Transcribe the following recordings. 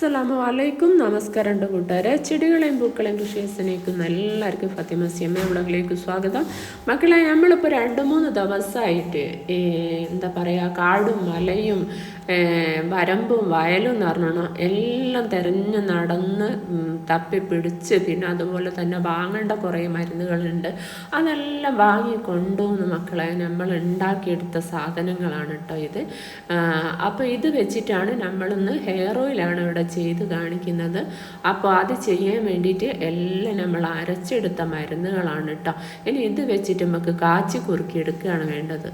അസ്സലാമു അലൈക്കും. നമസ്കാരം ഉണ്ട് കൂട്ടുകാരെ. ചെടികളെയും പൂക്കളെയും കൃഷിയെ സ്നേഹിക്കുന്ന എല്ലാവർക്കും ഫത്തിമ സിയമ്മ ഇവിടങ്ങളിലേക്ക് സ്വാഗതം. മക്കളെ നമ്മളിപ്പോൾ രണ്ട് മൂന്ന് ദിവസമായിട്ട് എന്താ പറയുക കാടും മലയും വരമ്പും വയലും പറഞ്ഞോ എല്ലാം തിരഞ്ഞ് നടന്ന് തപ്പി തപ്പിപ്പിടിച്ച് പിന്നെ അതുപോലെ തന്നെ വാങ്ങേണ്ട കുറേ മരുന്നുകളുണ്ട്. അതെല്ലാം വാങ്ങി കൊണ്ടുവന്ന് മക്കളെ നമ്മൾ ഉണ്ടാക്കിയെടുത്ത സാധനങ്ങളാണ് കേട്ടോ ഇത്. അപ്പോൾ ഇത് വെച്ചിട്ടാണ് നമ്മളിന്ന് ഹെയർ ഓയിലാണ് ഇവിടെ ചെയ്ത് കാണിക്കുന്നത്. അപ്പോൾ അത് ചെയ്യാൻ വേണ്ടിയിട്ട് എല്ലാം നമ്മൾ അരച്ചെടുത്ത മരുന്നുകളാണ് കേട്ടോ ഇനി ഇത് വെച്ചിട്ട് നമുക്ക് കാച്ചി കുറുക്കി എടുക്കുകയാണ് വേണ്ടത്.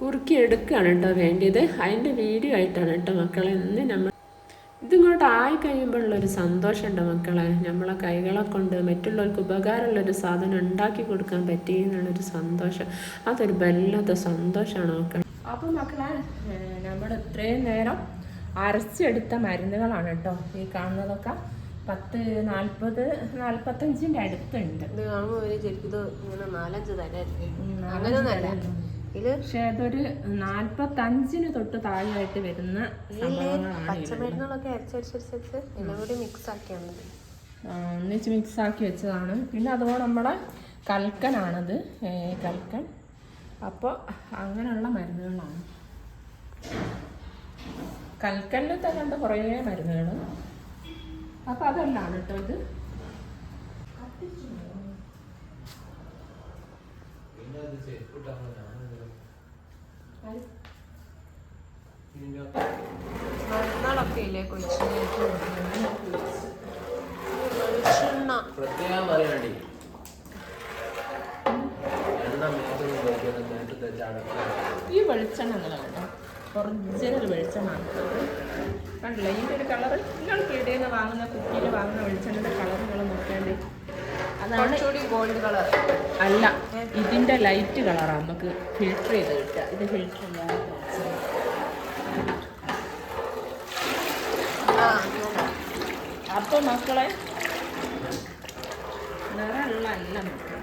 കുറുക്കി എടുക്കുകയാണ് കേട്ടോ വേണ്ടിയത്. അതിന്റെ വീഡിയോ ആയിട്ടാണ് കേട്ടോ മക്കളെ. ഇന്ന് നമ്മൾ ഇതിങ്ങോട്ട് ആയി കഴിയുമ്പോഴുള്ളൊരു സന്തോഷമുണ്ട് മക്കളെ. നമ്മളെ കൈകളെ കൊണ്ട് മറ്റുള്ളവർക്ക് ഉപകാരമുള്ളൊരു സാധനം ഉണ്ടാക്കി കൊടുക്കാൻ പറ്റി എന്നുള്ളൊരു സന്തോഷം. അതൊരു വല്ലാത്ത സന്തോഷമാണ് മക്കളെ. അപ്പോൾ മക്കളെ നമ്മൾ ഇത്രയും നേരം അരച്ചെടുത്ത മരുന്നുകളാണ് കേട്ടോ ഈ കാണുന്നതൊക്കെ. പത്ത് നാൽപ്പത് നാൽപ്പത്തഞ്ചിന്റെ അടുത്തുണ്ട്. ഇത് കാണുമ്പോൾ ഒരു ശരിക്കും ഇങ്ങനെ നാലഞ്ച് തരായിരുന്നു അങ്ങനെയൊന്നും പക്ഷെ അതൊരു നാൽപ്പത്തഞ്ചിന് തൊട്ട് താഴെയായിട്ട് വരുന്ന പച്ചമരുന്നുകളൊക്കെ മിക്സ് ഒന്നിച്ച് മിക്സ് ആക്കി വെച്ചതാണ്. പിന്നെ അതുപോലെ നമ്മുടെ കൽക്കനാണത്. കൽക്കൻ. അപ്പോൾ അങ്ങനെയുള്ള മരുന്നുകളാണ്. കൽക്കനിൽ തന്നെ ഉണ്ട് കുറേ മരുന്നുകൾ അപ്പോൾ അതെല്ലാം കേട്ടോ ഇത്. മരുന്നുകളൊക്കെ ഇല്ലേ കൊച്ചു വെളിച്ചെണ്ണ പ്രത്യേകം പറയണ്ടി. ഈ വെളിച്ചെണ്ണങ്ങളാണ് ഒറിജിനൽ വെളിച്ചെണ്ണ കണ്ടില്ല? ഇതിന്റെ ഒരു കളർ നിങ്ങൾ പീടികയിൽ നിന്ന് വാങ്ങുന്ന കുപ്പിയിൽ വാങ്ങുന്ന വെളിച്ചെണ്ണയുടെ കളർ നിങ്ങൾ നോക്കേണ്ടി അതാണ് ഗോൾഡ് കളർ അല്ല ഇതിന്റെ ലൈറ്റ് കളറാണ് നമുക്ക് ഫിൽറ്റർ ചെയ്ത് കിട്ടുക. ഇത് ഫിൽറ്റർ അപ്പൊ. അപ്പോൾ മക്കളെ നിറമുള്ള അല്ല മക്കളെ.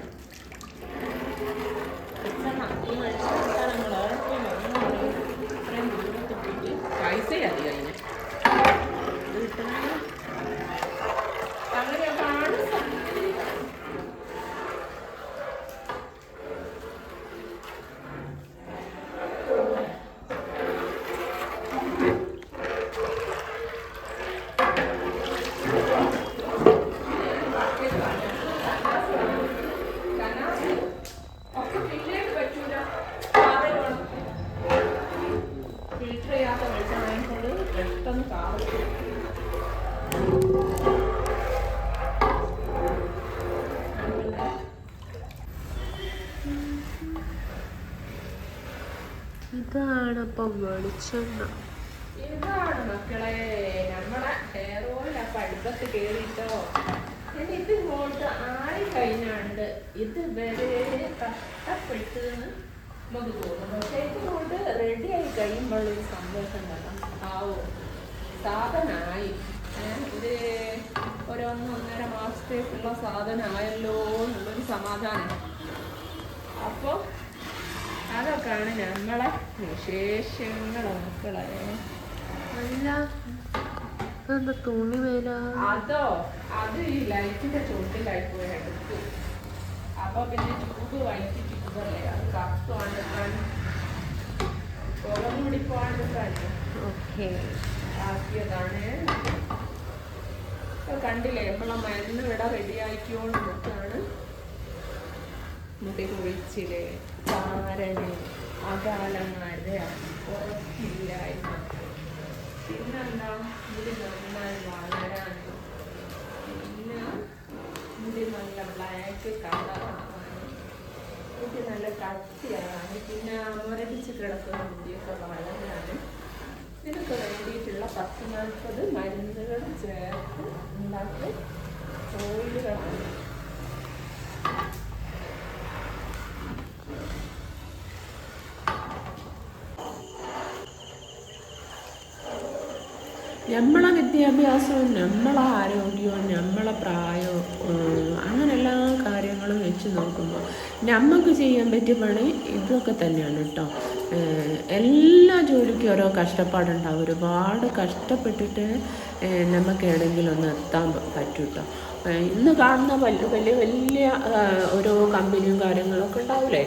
പൈസ അധികം അതിന് ഇത് കിട്ടണമെങ്കിൽ അങ്ങനെ കാണുന്ന സംഗതി ഫിൽറ്റർ ചെയ്യാത്ത വെളിച്ചെണ്ണ കൊണ്ട് ഇതാണ് അപ്പൊ വെളിച്ചെണ്ണ. ഇതാണ് മക്കളെ നമ്മളെ ഹെയർ ഓയിൽ അപ്പൊ അടുപ്പത്ത് കേറിട്ടോ. ഞാൻ ഇത് ഇങ്ങോട്ട് ആയി കഴിഞ്ഞാണ്ട് ഇത് വരെ കഷ്ടപ്പെട്ട് നമുക്ക് തോന്നുന്നു. പക്ഷെ ഇത് കൊണ്ട് റെഡി ആയി കഴിയുമ്പോൾ ഒരു സന്തോഷം വേണം ആവോ. സാധനമായി ഒരു ഒരൊന്ന് ഒന്നര മാസത്തേക്കുള്ള സാധനമായല്ലോ എന്നുള്ളൊരു സമാധാനം. അപ്പോൾ അതൊക്കെയാണ് നമ്മളെ വിശേഷങ്ങൾ മക്കളെ. അല്ല എന്താ തുണി മേല? അതോ അത് ഈ ലൈറ്റിന്റെ ചുവട്ടിലായി പോയി എടുത്തു. അപ്പൊ പിന്നെ ട്യൂബ് വൈറ്റ് ട്യൂബല്ലേ അത് കത്തുവാണ്ട് പുറമൂടി പോകാണ്ട് ഓക്കെ. കണ്ടില്ലേ നമ്മളെ മരുന്ന് ഇവിടെ റെഡിയാക്കിയോണ്ട് നിൽക്കാണ് മുടി കുഴിച്ചിൽ ചാരന് അകാലമാര ഉറപ്പില്ലായ്മ പിന്നെന്താ മുടി നന്നായി വളരാനും. പിന്നെ നല്ല ബ്ലാക്ക് കളറാണ് മുടി നല്ല കട്ടിയാണ് പിന്നെ മുരടിച്ച് കിടക്കുന്ന മുടിയൊക്കെ വളരാൻ ഇതിനൊക്കെ വേണ്ടിയിട്ടുള്ള പത്ത് നാൽപ്പത് മരുന്നുകൾ ചേർത്ത് ഉണ്ടാക്കി ഓയിലുകളാണ്. നമ്മളെ വിദ്യാഭ്യാസവും നമ്മളെ ആരോഗ്യവും നമ്മളെ പ്രായവും അങ്ങനെ എല്ലാ കാര്യങ്ങളും വെച്ച് നോക്കുമ്പോൾ നമുക്ക് ചെയ്യാൻ പറ്റിയ പണി ഇതൊക്കെ തന്നെയാണ് കേട്ടോ എല്ലാ ജോലിക്കും ഓരോ കഷ്ടപ്പാടുണ്ടാവും. ഒരുപാട് കഷ്ടപ്പെട്ടിട്ട് നമുക്ക് എവിടെയെങ്കിലും ഒന്ന് എത്താൻ പറ്റും കേട്ടോ ഇന്ന് കാണുന്ന വലിയ വലിയ വലിയ ഓരോ കമ്പനിയും കാര്യങ്ങളൊക്കെ ഉണ്ടാവില്ലേ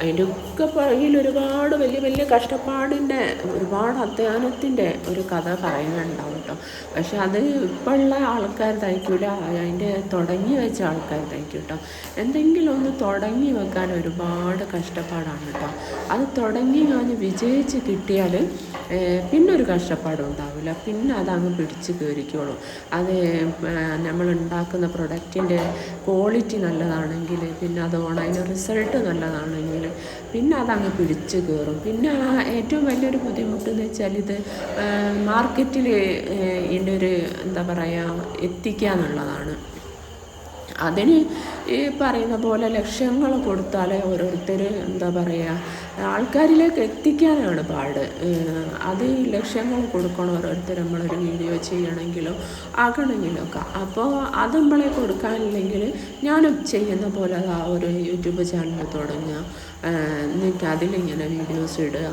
അതിന്റെ ഒക്കെ പുറകിൽ ഒരുപാട് വലിയ വലിയ കഷ്ടപ്പാടിന്റെ ഒരുപാട് അധ്വാനത്തിന്റെ ഒരു കഥ പറയാനുണ്ടാവും കേട്ടോ. പക്ഷെ അത് ഇപ്പോഴുള്ള ആൾക്കാർ തയ്ക്കൂല അതിന്റെ തുടങ്ങി വെച്ച ആൾക്കാർ തയ്ക്കും കേട്ടോ. എന്തെങ്കിലും ഒന്ന് തുടങ്ങി വെക്കാൻ ഒരുപാട് കഷ്ടപ്പാടാണ് കേട്ടോ. അത് തുടങ്ങി ഞാൻ വിജയിച്ച് കിട്ടിയാൽ പിന്നെ ഒരു കഷ്ടപ്പാടും ഉണ്ടാവില്ല. പിന്നെ അതങ്ങ് പിടിച്ച് കയറിക്കോളും. അത് നമ്മൾ ഉണ്ടാക്കുന്ന പ്രൊഡക്റ്റിന്റെ ക്വാളിറ്റി നല്ലതാണെങ്കിൽ പിന്നെ അത് അതിന്റെ റിസൾട്ട് നല്ലതാണെങ്കിൽ പിന്നെ അതങ്ങ് പിടിച്ച് കയറും. പിന്നെ ഏറ്റവും വലിയൊരു ബുദ്ധിമുട്ട് എന്ന് വെച്ചാൽ ഇത് മാർക്കറ്റിൽ ഇതിന്റെ ഒരു എന്താ പറയുക എത്തിക്കുക എന്നുള്ളതാണ് അതിന് ഈ പറയുന്ന പോലെ ലക്ഷ്യങ്ങൾ കൊടുത്താലേ ഓരോരുത്തർ എന്താ പറയുക ആൾക്കാരിലേക്ക് എത്തിക്കാനാണ് പാട്. അത് ലക്ഷ്യങ്ങൾ കൊടുക്കണം ഓരോരുത്തർ നമ്മളൊരു വീഡിയോ ചെയ്യണമെങ്കിലോ ആകണമെങ്കിലോ ഒക്കെ അപ്പോൾ അത് നമ്മളെ കൊടുക്കാനില്ലെങ്കിൽ ഞാനും ചെയ്യുന്ന പോലെ ആ ഒരു യൂട്യൂബ് ചാനൽ തുടങ്ങുക എന്നിട്ട് അതിലിങ്ങനെ വീഡിയോസ് ഇടുക.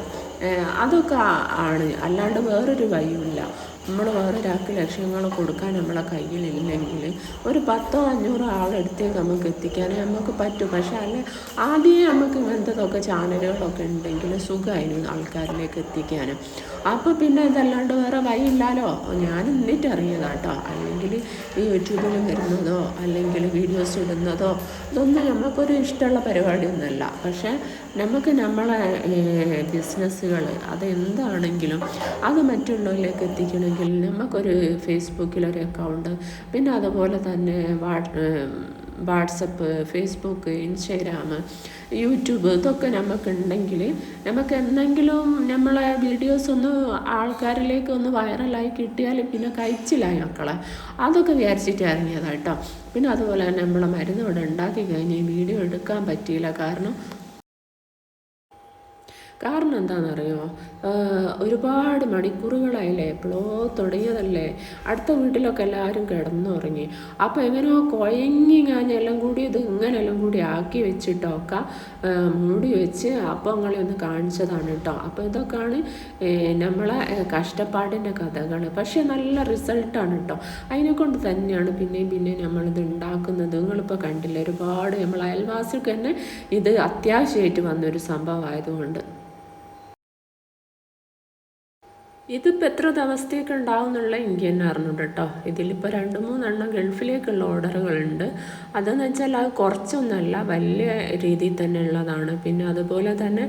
അതൊക്കെ ആണ്. അല്ലാണ്ട് വേറൊരു വഴിയുമില്ല. നമ്മൾ വേറൊരാൾക്ക് ലക്ഷ്യങ്ങൾ കൊടുക്കാൻ നമ്മളെ കയ്യിലില്ലെങ്കിൽ ഒരു പത്തോ അഞ്ഞൂറോ ആളെടുത്തേക്ക് നമുക്ക് എത്തിക്കാനേ നമുക്ക് പറ്റും. പക്ഷേ അല്ല ആദ്യമേ നമുക്ക് ഇങ്ങനത്തതൊക്കെ ചാനലുകളൊക്കെ ഉണ്ടെങ്കിൽ സുഖമായിരുന്നു ആൾക്കാരിലേക്ക് എത്തിക്കാനും. അപ്പോൾ പിന്നെ ഇതല്ലാണ്ട് വേറെ വഴിയില്ലല്ലോ ഞാൻ എന്നിട്ട് കേട്ടോ അല്ലെങ്കിൽ ഈ യൂട്യൂബിൽ വരുന്നതോ അല്ലെങ്കിൽ വീഡിയോസ് ഇടുന്നതോ ഇതൊന്നും നമുക്കൊരു ഇഷ്ടമുള്ള പരിപാടിയൊന്നുമല്ല പക്ഷേ നമുക്ക് നമ്മളെ ബിസിനസ്സുകൾ അതെന്താണെങ്കിലും അത് മറ്റുള്ളവരിലേക്ക് എത്തിക്കണമെങ്കിൽ നമുക്കൊരു ഫേസ്ബുക്കിലൊരു അക്കൗണ്ട് പിന്നെ അതുപോലെ തന്നെ വാട്സപ്പ് ഫേസ്ബുക്ക് ഇൻസ്റ്റാഗ്രാം യൂട്യൂബ് ഇതൊക്കെ നമുക്കുണ്ടെങ്കിൽ നമുക്ക് എന്തെങ്കിലും നമ്മളെ വീഡിയോസ് ഒന്ന് ആൾക്കാരിലേക്ക് ഒന്ന് വൈറലായി കിട്ടിയാൽ പിന്നെ കഴിച്ചില്ലായി മക്കളെ. അതൊക്കെ വിചാരിച്ചിട്ട് ഇറങ്ങിയതാട്ടോ പിന്നെ അതുപോലെ തന്നെ നമ്മളെ മരുന്ന് ഇവിടെ ഉണ്ടാക്കി കഴിഞ്ഞ് വീഡിയോ എടുക്കാൻ പറ്റിയില്ല. കാരണം കാരണം എന്താണെന്നറിയോ? ഒരുപാട് മണിക്കൂറുകളായില്ലേ എപ്പോഴോ തുടങ്ങിയതല്ലേ? അടുത്ത വീട്ടിലൊക്കെ എല്ലാവരും കിടന്നുറങ്ങി. അപ്പോൾ എങ്ങനെയോ കുഴങ്ങി ഞാൻ എല്ലാം കൂടി ഇത് ഇങ്ങനെ എല്ലാം കൂടി ആക്കി വെച്ചിട്ടൊക്കെ മൂടി വെച്ച് അപ്പങ്ങളെ ഒന്ന് കാണിച്ചതാണ് കേട്ടോ. അപ്പോൾ ഇതൊക്കെയാണ് നമ്മളെ കഷ്ടപ്പാടിന്റെ കഥകൾ. പക്ഷേ നല്ല റിസൾട്ടാണ് കേട്ടോ. അതിനെക്കൊണ്ട് തന്നെയാണ് പിന്നെയും പിന്നെയും നമ്മളിത് ഉണ്ടാക്കുന്നത്. നിങ്ങളിപ്പോൾ കണ്ടില്ലേ ഒരുപാട് നമ്മൾ അയൽവാസിക്ക് തന്നെ ഇത് അത്യാവശ്യമായിട്ട് വന്നൊരു സംഭവമായതുകൊണ്ട്. ഇതിപ്പോൾ എത്ര ദിവസത്തേക്ക് ഉണ്ടാവും എന്നുള്ള എനിക്ക് തന്നെ അറിഞ്ഞൂടെ കേട്ടോ. ഇതിലിപ്പോൾ രണ്ട് മൂന്നെണ്ണം ഗൾഫിലേക്കുള്ള ഓർഡറുകളുണ്ട്. അതെന്ന് വെച്ചാൽ അത് കുറച്ചൊന്നുമല്ല വലിയ രീതിയിൽ തന്നെ ഉള്ളതാണ്. പിന്നെ അതുപോലെ തന്നെ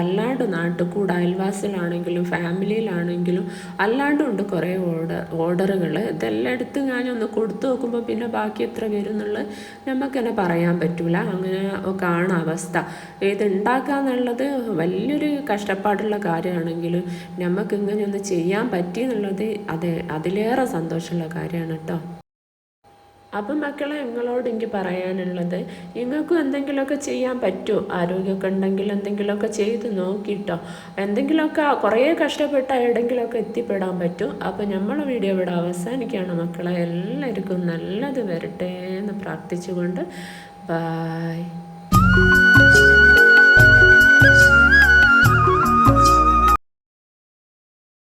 അല്ലാണ്ട് നാട്ടിൽ കൂടെ അയൽവാസിലാണെങ്കിലും ഫാമിലിയിലാണെങ്കിലും അല്ലാണ്ടും ഉണ്ട് കുറേ ഓർഡർ ഓർഡറുകൾ. ഇതെല്ലാം എടുത്ത് ഞാനൊന്ന് കൊടുത്തു നോക്കുമ്പോൾ പിന്നെ ബാക്കി എത്ര വരും എന്നുള്ളത് നമുക്ക് തന്നെ പറയാൻ പറ്റില്ല അങ്ങനെ ആണ് അവസ്ഥ. ഇത് എന്നുള്ളത് വലിയൊരു കഷ്ടപ്പാടുള്ള കാര്യമാണെങ്കിലും നമുക്ക് ഇങ്ങനെ ഒന്ന് ചെയ്യാൻ പറ്റി എന്നുള്ളത് അത് അതിലേറെ സന്തോഷമുള്ള കാര്യമാണ് കേട്ടോ. അപ്പം മക്കളെ നിങ്ങളോട് എനിക്ക് പറയാനുള്ളത് നിങ്ങൾക്കും എന്തെങ്കിലുമൊക്കെ ചെയ്യാൻ പറ്റുമോ? ആരോഗ്യമൊക്കെ ഉണ്ടെങ്കിൽ എന്തെങ്കിലുമൊക്കെ ചെയ്ത് നോക്കിയിട്ടോ എന്തെങ്കിലുമൊക്കെ കുറേ കഷ്ടപ്പെട്ട എവിടെയെങ്കിലുമൊക്കെ എത്തിപ്പെടാൻ പറ്റും അപ്പോൾ നമ്മൾ വീഡിയോ ഇവിടെ അവസാനിക്കുകയാണ് മക്കളെ. എല്ലാവർക്കും നല്ലത് വരട്ടെ എന്ന് പ്രാർത്ഥിച്ചുകൊണ്ട്. ബായ്